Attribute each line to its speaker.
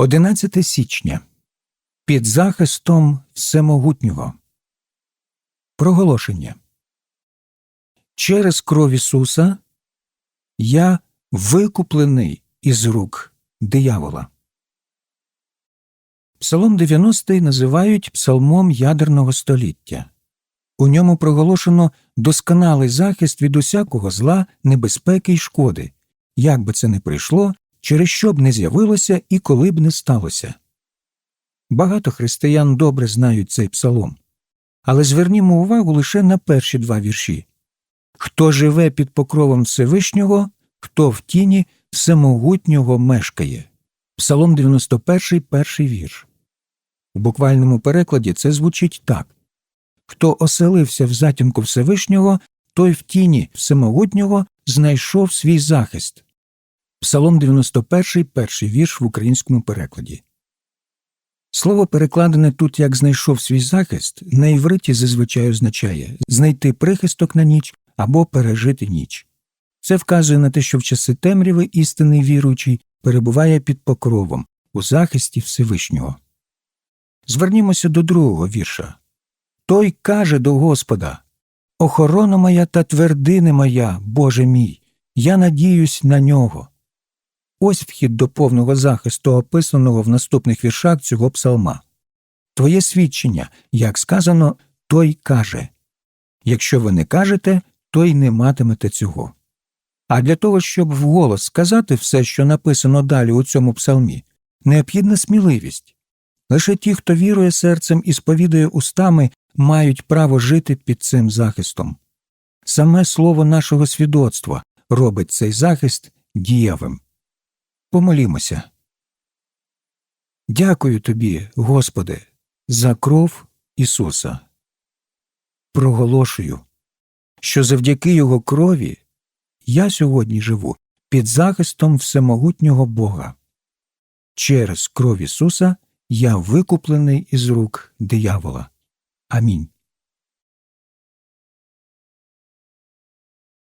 Speaker 1: 11 січня. Під захистом Всемогутнього. Проголошення. Через кров Ісуса я викуплений із рук диявола. Псалом 90 називають псалмом ядерного століття. У ньому проголошено досконалий захист від усякого зла, небезпеки й шкоди, як би це не прийшло, через що б не з'явилося і коли б не сталося. Багато християн добре знають цей псалом, але звернімо увагу лише на перші два вірші Хто живе під покровом Всевишнього, хто в тіні всемогутнього мешкає. Псалом 91, перший вірш. У буквальному перекладі це звучить так Хто оселився в затінку Всевишнього, той в тіні всемогутнього знайшов свій захист. Псалом 91, перший вірш в українському перекладі. Слово, перекладене тут як знайшов свій захист, на івриті зазвичай означає знайти прихисток на ніч або пережити ніч. Це вказує на те, що в часи темряви істинний віруючий перебуває під покровом у захисті Всевишнього. Звернімося до другого вірша. Той каже до Господа Охорона моя та твердини моя, Боже мій, я надіюсь на нього. Ось вхід до повного захисту, описаного в наступних віршах цього псалма. Твоє свідчення, як сказано, той каже. Якщо ви не кажете, то й не матимете цього. А для того, щоб вголос сказати все, що написано далі у цьому псалмі, необхідна сміливість. Лише ті, хто вірує серцем і сповідує устами, мають право жити під цим захистом. Саме слово нашого свідоцтва робить цей захист дієвим. Помолімося. Дякую тобі, Господи, за кров Ісуса. Проголошую, що завдяки Його крові я сьогодні живу під захистом всемогутнього Бога. Через кров Ісуса я викуплений із рук диявола. Амінь.